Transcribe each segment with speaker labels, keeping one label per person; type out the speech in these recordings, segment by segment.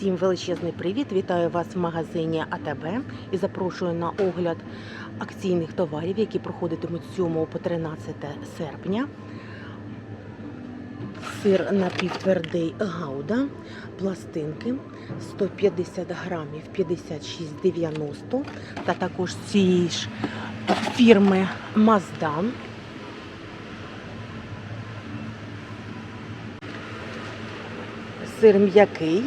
Speaker 1: Всім величезний привіт! Вітаю вас в магазині АТБ і запрошую на огляд акційних товарів, які проходитимуть з 7 по 13 серпня. Сир напівтвердий гауда, пластинки 150 грамів 56,90 та також цієї ж фірми Mazda. Сир м'який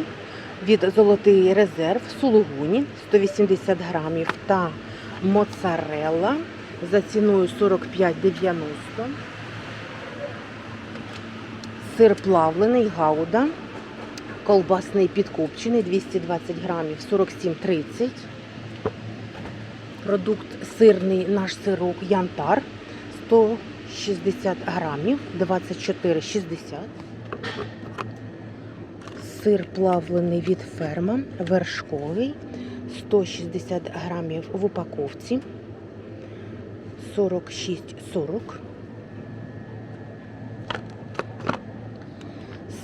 Speaker 1: від Золотий резерв сулугуні 180 грамів та моцарелла за ціною 45,90. Сир плавлений гауда, колбасний підкопчений 220 грамів 47,30. Продукт сирний наш сирок Янтар 160 грамів 24,60. Сир плавлений від ферма, вершковий, 160 грамів в упаковці, 46,40.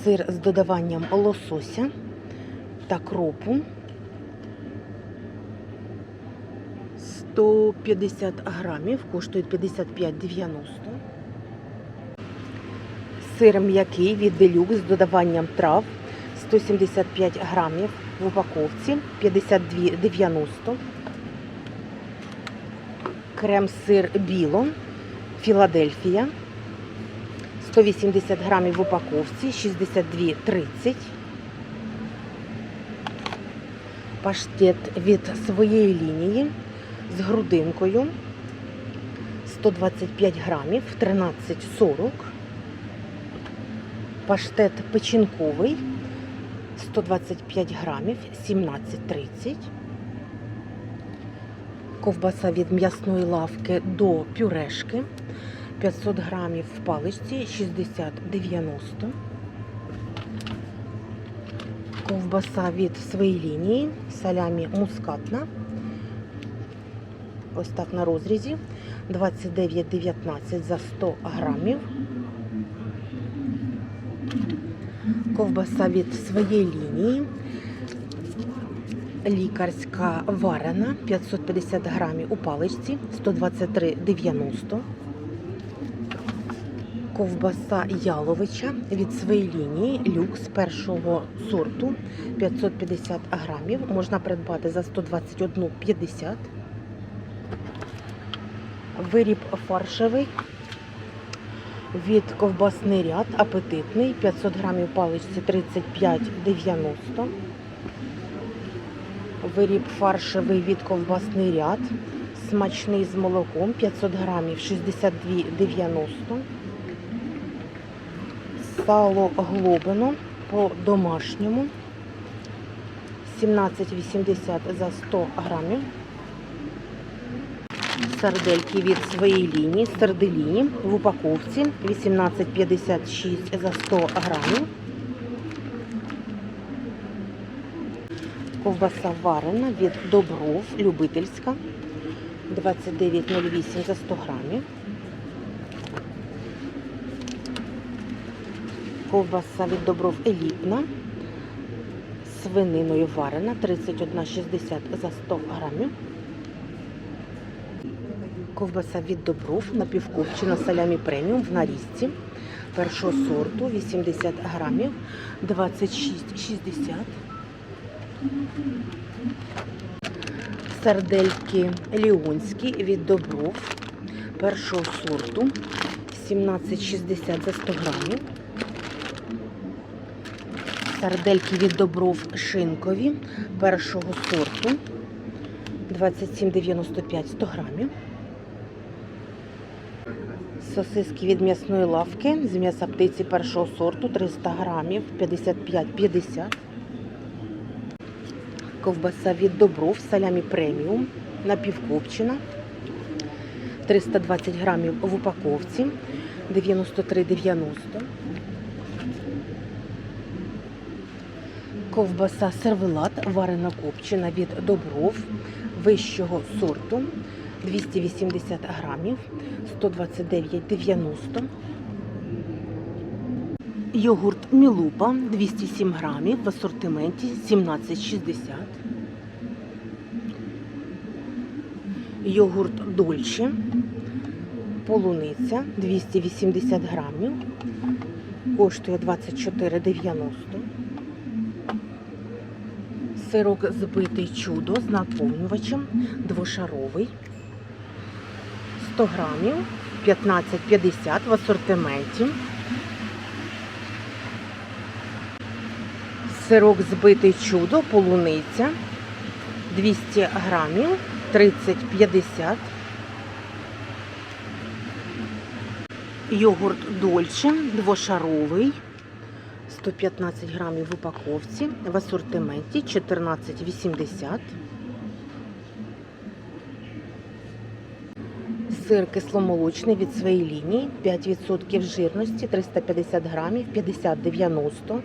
Speaker 1: Сир з додаванням лосося та кропу. 150 грамів, коштує 55,90. Сир м'який від делюкс з додаванням трав 175 грамів в упаковці 52,90. Крем-сир біло Філадельфія 180 грамів в упаковці 62,30. Паштет від своєї лінії з грудинкою 125 грамів 13,40. Паштет печінковий 125 грамів 17,30. Ковбаса від м'ясної лавки до пюрешки 500 грамів в паличці 60,90. Ковбаса від своєї лінії салямі мускатна. Ось так на розрізі 29,19 за 100 грамів. Ковбаса від своєї лінії. Лікарська варена 550 грамів у паличці 123,90. Ковбаса яловича від своєї лінії люкс першого сорту 550 грамів. Можна придбати за 121,50. Виріб фаршевий від ковбасний ряд апетитний 500 грамів паличці 35,90. Виріб фаршевий від ковбасний ряд. Смачний з молоком 500 грамів 62,90. Сало глобино по домашньому 17,80 за 100 грамів. Сардельки від своєї лінії, сарделіні в упаковці 18,56 за 100 грамів. Ковбаса варена від Добров, любительська 29,08 за 100 грамів. Ковбаса від Добров елітна. Свининою варена 31,60 за 100 грамів. Ковбаса від Добров напівкопчена салямі преміум в нарізці першого сорту 80 грамів 26,60. Сардельки ліонські від Добров першого сорту 17,60 за 100 грамів. Сардельки від Добров шинкові першого сорту 27,95 100 грамів. Сосиски від м'ясної лавки з м'яса птиці першого сорту 300 грамів 55,50. Ковбаса від Добров салямі преміум напівкопчена 320 грамів в упаковці 93,90. Ковбаса сервелат варена копчена від Добров вищого сорту 280 грамів 129,90. Йогурт Мілупа 207 грамів в асортименті 17,60. Йогурт Дольче. Полуниця 280 грамів. Коштує 24,90. Сирок збитий чудо з наповнювачем двошаровий. 100 грамів 15,50 в асортименті. Сирок збитий чудо, полуниця 200 грамів 30,50. Йогурт Дольче двошаровий 115 грамів в упаковці в асортименті 14,80. Сир кисломолочний від своєї лінії 5% жирності 350 грамів 50,90.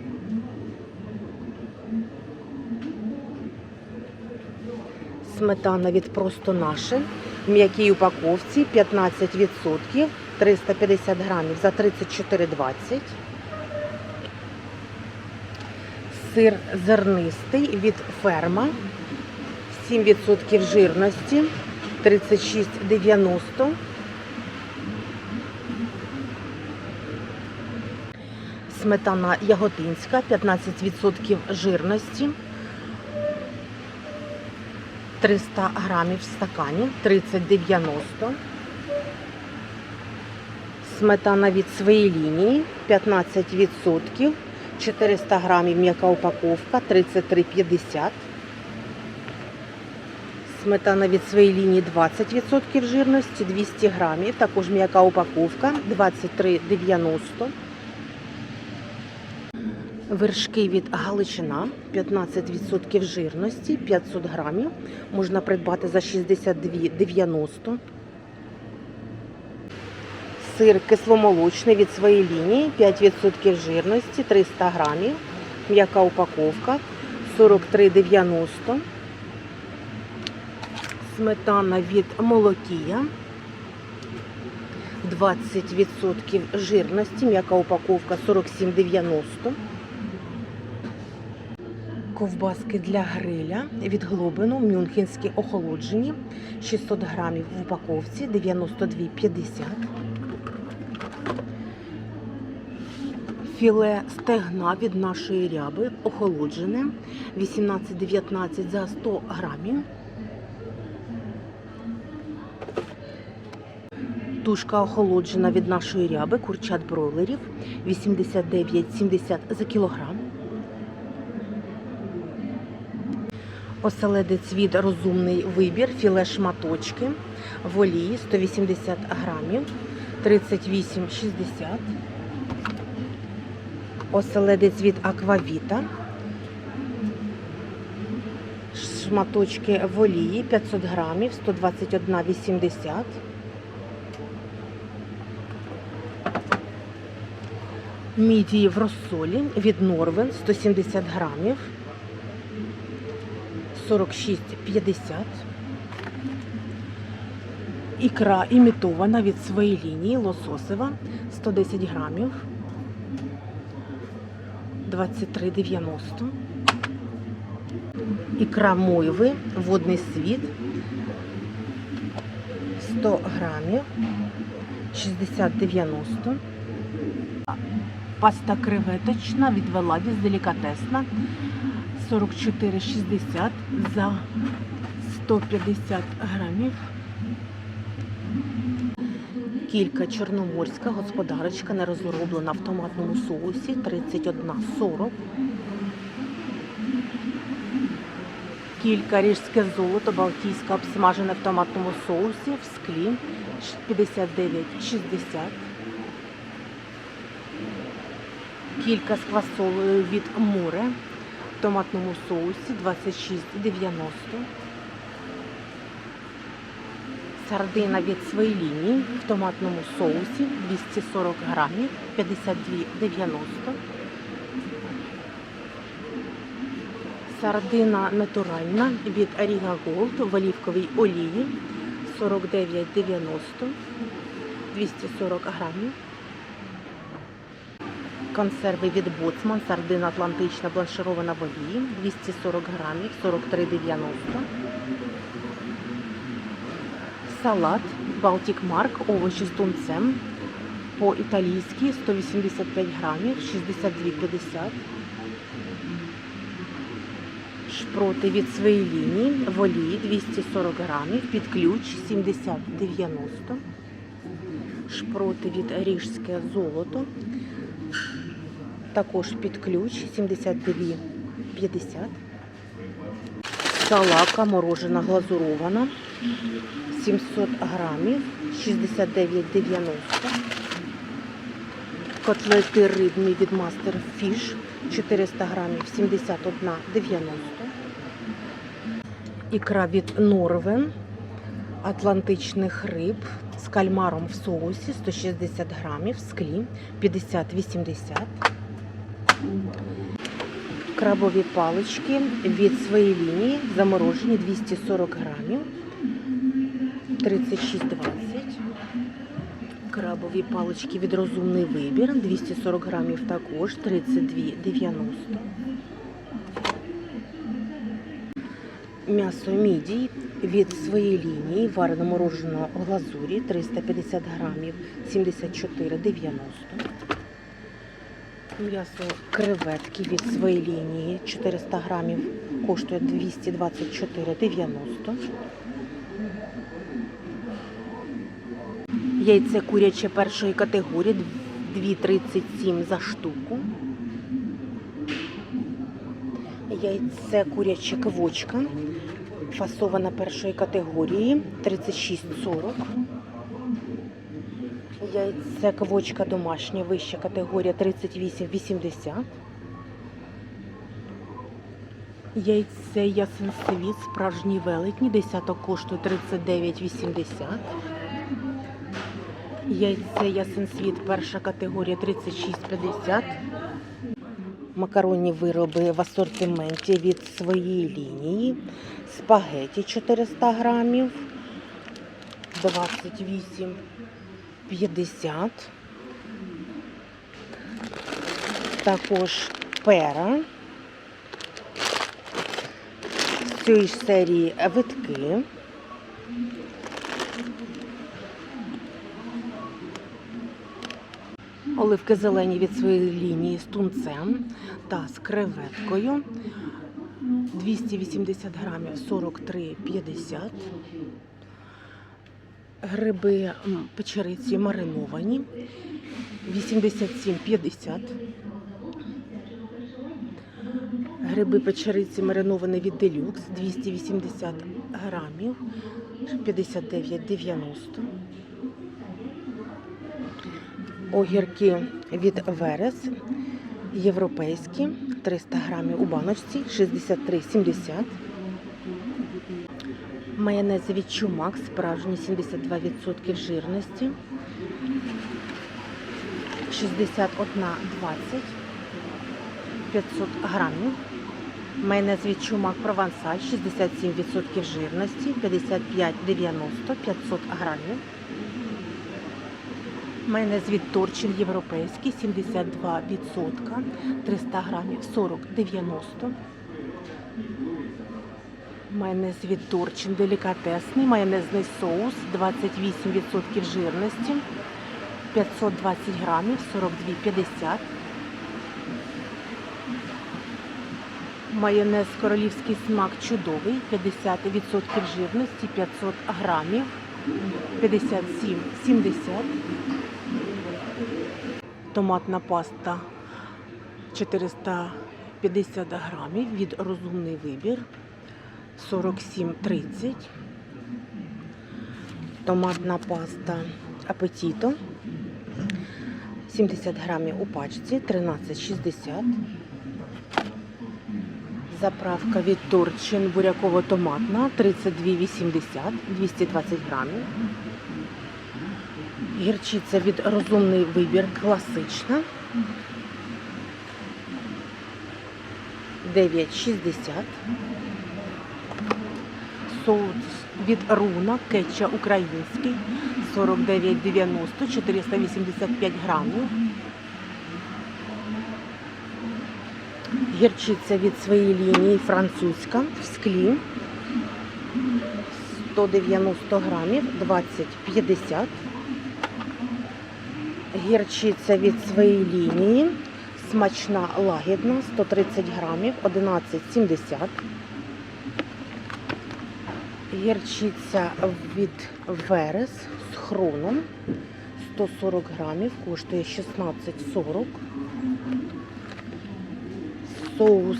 Speaker 1: Сметана від просто наше в м'якій упаковці 15%, 350 грамів за 34,20. Сир зернистий від ферма 7% жирності 36,90. Сметана яготинська 15% жирності 300 грамів в стакані 30,90. Сметана від своєї лінії 15%, 400 грамів м'яка упаковка 33,50. Сметана від своєї лінії 20% жирності 200 грамів, також м'яка упаковка 23,90. Вершки від Галичина 15% жирності 500 грамів. Можна придбати за 62,90. Сир кисломолочний від своєї лінії 5% жирності 300 грамів. М'яка упаковка 43,90. Сметана від молокія 20% жирності. М'яка упаковка 47,90. Ковбаски для гриля від глобину мюнхенські охолоджені 600 грамів в упаковці 92,50. Філе стегна від нашої ряби охолоджене 18,19 за 100 грамів. Тушка охолоджена від нашої ряби курчат бройлерів 89,70 за кілограм. Оселедець від розумний вибір, філе шматочки в олії 180 грамів, 38,60. Оселедець від аквавіта. Шматочки в олії 500 грамів, 121,80. Мідії в розсолі від Норвен 170 грамів. 46,50. Ікра імітована від своєї лінії лососева 110 грамів. 23,90. Ікра мойви, водний світ 100 грамів. 60,90. Паста креветочна від Веладіс делікатесна 44,60 за 150 грамів. Кілька чорноморська господарочка не розроблена в томатному соусі 31,40. Кілька ріжське золото балтійське обсмажене в томатному соусі в склі 59,60. Кілька з квасолою від море в томатному соусі 26,90. Сардина від своєї в томатному соусі 240 грамів 52,90. Сардина натуральна від Ariga Gold в олівковій олії 49,90 240 грамів. Консерви від Боцман, сардина атлантична бланширована в олії, 240 грамів, 43,90. Салат Baltic Mark, овочі з тунцем, по-італійськи 185 грамів, 62,50. Шпроти від своєї лінії в олії 240 грамів, під ключ 70,90. Шпроти від Ріжське золото. Також під ключ 72,50. Салака морожена глазурована 700 грамів 69,90. Котлети рибні від Master Fish 400 грамів 71,90. Ікра від Норвен атлантичних риб з кальмаром в соусі 160 грамів склі 50-80. Крабові палички від своєї лінії заморожені 240 грамів 36,20. Крабові палички від розумний вибір 240 грамів також 32,90. М'ясо мідій від своєї лінії варено мороженого глазурі 350 грамів 74,90. М'ясо креветки від своєї лінії 400 грамів коштує 224,90. Яйце куряче першої категорії 2,37 за штуку. Яйце куряче квочка фасована першої категорії 36,40. Яйце квочка домашня, вища категорія 38,80. Яйце ясен світ, справжній велетні, десяток коштує 39,80. Яйце ясен світ, перша категорія 36,50. Макаронні вироби в асортименті від своєї лінії. Спагеті 400 грамів. 28,50. Також пера. З цієї ж серії витки. Оливки зелені від своєї лінії з тунцем та з креветкою. 280 грамів 43,50. Гриби печериці мариновані 87,50. Гриби печериці мариновані від делюкс 280 грамів 59,90. Огірки від Верес європейські 300 грамів у баночці 63,70. Майонез від Чумак справжній 72% жирності 61,20 500 грамів. Майонез від Чумак Провансаль 67% жирності 55,90 500 грамів. Майонез від Торчин європейський 72%, 300 грамів 40,90. Майонез від Торчин делікатесний, майонезний соус 28% жирності, 520 грамів 42,50. Майонез королівський смак чудовий, 50% жирності, 500 грамів, 57,70. Томатна паста 450 грамів від розумний вибір 47,30. Томатна паста апетіто 70 грамів у пачці 13,60. Заправка від Турчин буряково-томатна 32,80 220 грамів. Гірчиця від розумний вибір класична. 9,60. Соус від руна кетча український 49,90 485 грамів. Гірчиця від своєї лінії французька в склі. 190 грамів, 20,50. Гірчиця від своєї лінії. Смачна лагідна, 130 грамів, 11,70. Гірчиця від Верес з хроном 140 грамів, коштує 16,40. Соус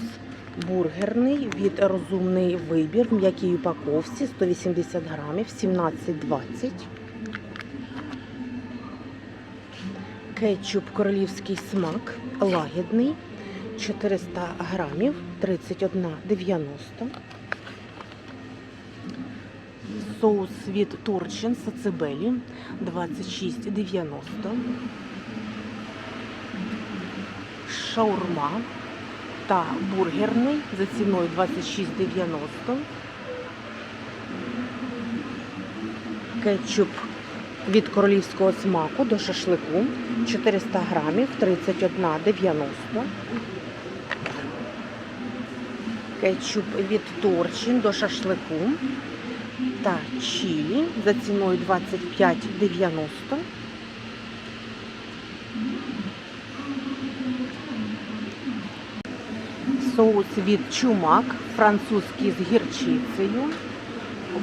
Speaker 1: бургерний від розумний вибір в м'якій упаковці 180 грамів, 17,20. Кетчуп королівський смак лагідний 400 грамів, 31,90. Соус від Торчин Сацебелі 26,90. Шаурма та бургерний за ціною 26,90. Кетчуп від королівського смаку до шашлику 400 грамів 31,90. Кетчуп від Торчин до шашлику та чилі за ціною 25,90. Соус від чумак, французький з гірчицею,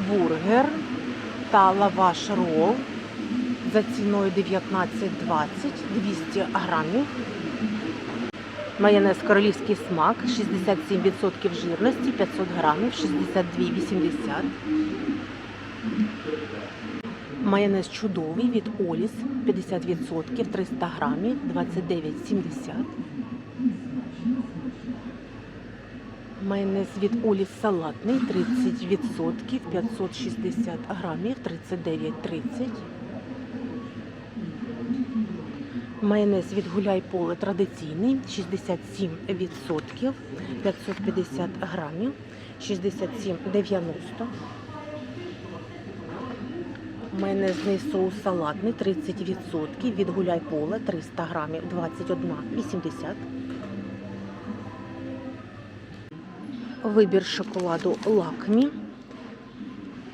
Speaker 1: бургер та лаваш рол за ціною 19,20, 200 грамів. Майонез королівський смак, 67% жирності, 500 грамів, 62,80. Майонез чудовий від Оліс, 50%, 300 грамів, 29,70. Майонез від Оліс салатний, 30%, 560 грамів, 39,30. Майонез від Гуляй Поле традиційний 67%, 550 грамів, 67,90. Майонезний соус салатний 30% від Гуляй Поле 300 грамів, 21,80. Вибір шоколаду Лакмі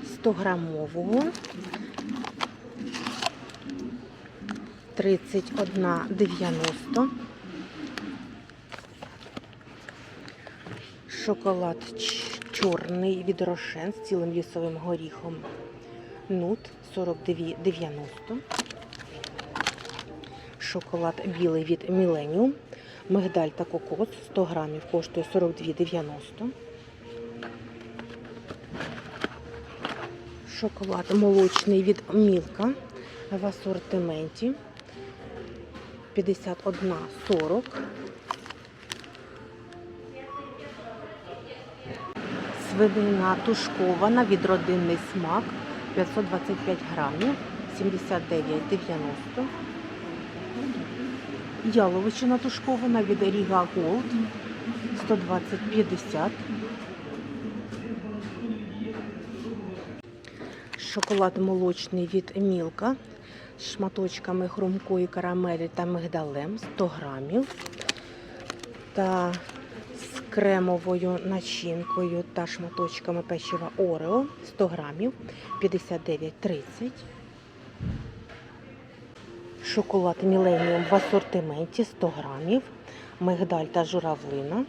Speaker 1: 100 грамового 31,90. Шоколад чорний від Рошен з цілим лісовим горіхом. Нут 42,90. Шоколад білий від Міленіум. Мигдаль та кокос 100 грамів коштує 42,90. Шоколад молочний від Мілка в асортименті 51,40. Свинина тушкована від родинний смак 525 грамів 79,90. Яловичина тушкована від Ріга Голд 120,50. Шоколад молочний від Мілка з шматочками хрумкої карамелі та мигдалем 100 грамів. Та кремовою начинкою та шматочками печива Орео 100 грамів 59,30. Шоколад Міленіум в асортименті 100 грамів. Мигдаль та журавлина.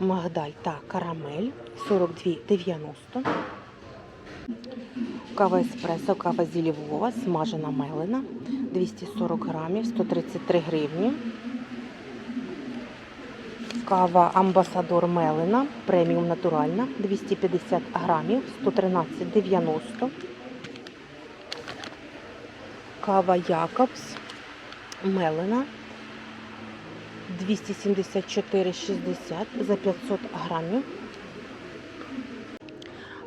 Speaker 1: Мигдаль та карамель 42,90. Кава еспресо, кава зі Львова, смажена мелена 240 грамів, 133 гривні. Кава Амбасадор Мелена, преміум натуральна, 250 грамів, 113,90. Кава Якобс Мелена 274,60 за 500 грамів.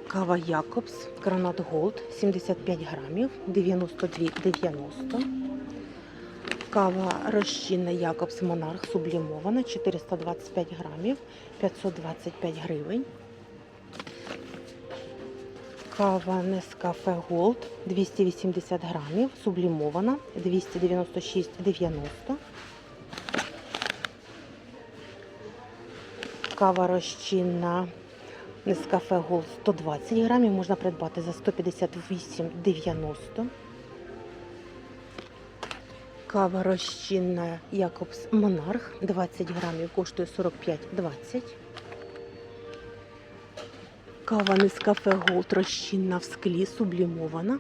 Speaker 1: Кава Якобс Гранат Голд 75 грамів 92,90. Кава розчинна Якобс Монарх сублімована 425 грамів 525 гривень. Кава Нескафе Голд 280 грамів, сублімована 296,90. Кава розчинна Нескафе Голд 120 грамів можна придбати за 158,90. Кава розчинна Якобс Монарх 20 грамів коштує 45,20. Кава Нескафе Голд розчинна в склі сублімована.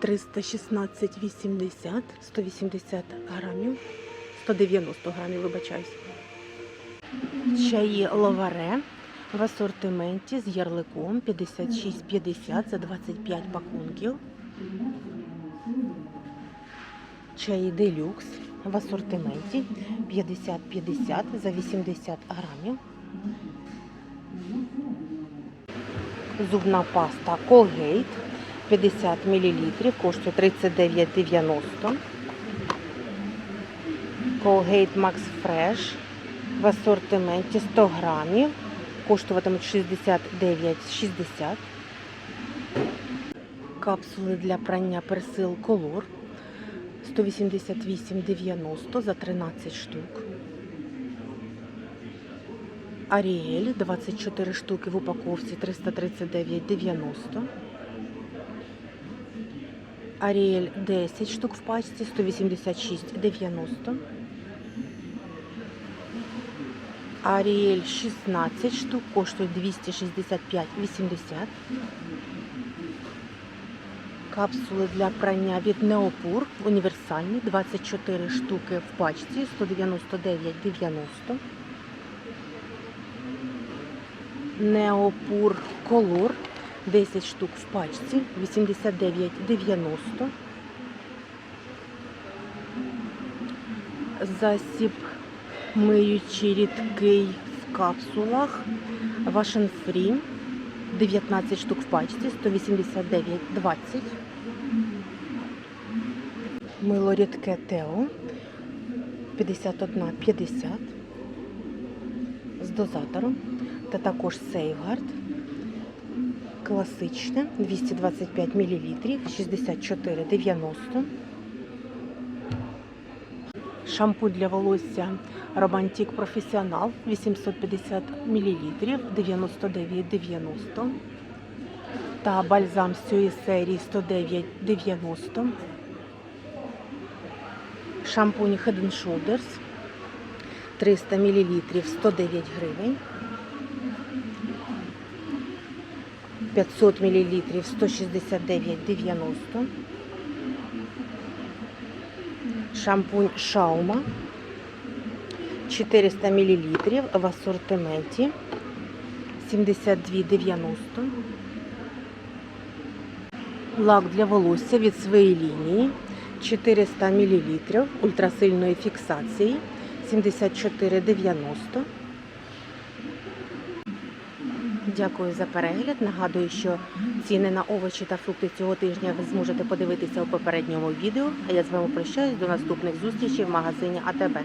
Speaker 1: 316,80, 180 грамів, 190 грамів, вибачаюсь. Чаї ловаре в асортименті з ярликом 56,50 за 25 пакунків. Чаї делюкс в асортименті 50-50 за 80 грамів. Зубна паста Colgate 50 мл коштує 39,90. Colgate Max Fresh в асортименті 100 грамів. Коштуватимуть 69,60. Капсули для прання персил Color 188,90 за 13 штук. Аріель 24 штуки в упаковці 339,90. Аріель 10 штук в пачці 186,90. Аріель 16 штук коштує 265,80. Капсули для прання від Неопур універсальні 24 штуки в пачці 199,90. Неопур Колор 10 штук в пачці 89,90. Засіб миючий рідкий в капсулах Вашен Free 19 штук в пачці 189,20. Мило рідке Тео 51,50 з дозатором та також Сейфгард класичне 225 мл 64,90. Шампунь для волосся Романтик Професіонал 850 мл 99,90. Та бальзам з цієї серії 109,90. Шампунь Head Shoulders 300 мл 109 гривень. 500 мл 169,90. Шампунь Шаума 400 мл в асортименті 72,90. Лак для волосся від своєї лінії 400 мл ультрасильної фіксації 74,90. Дякую за перегляд. Нагадую, що ціни на овочі та фрукти цього тижня ви зможете подивитися у попередньому відео. А я з вами прощаюсь до наступних зустрічей в магазині АТБ.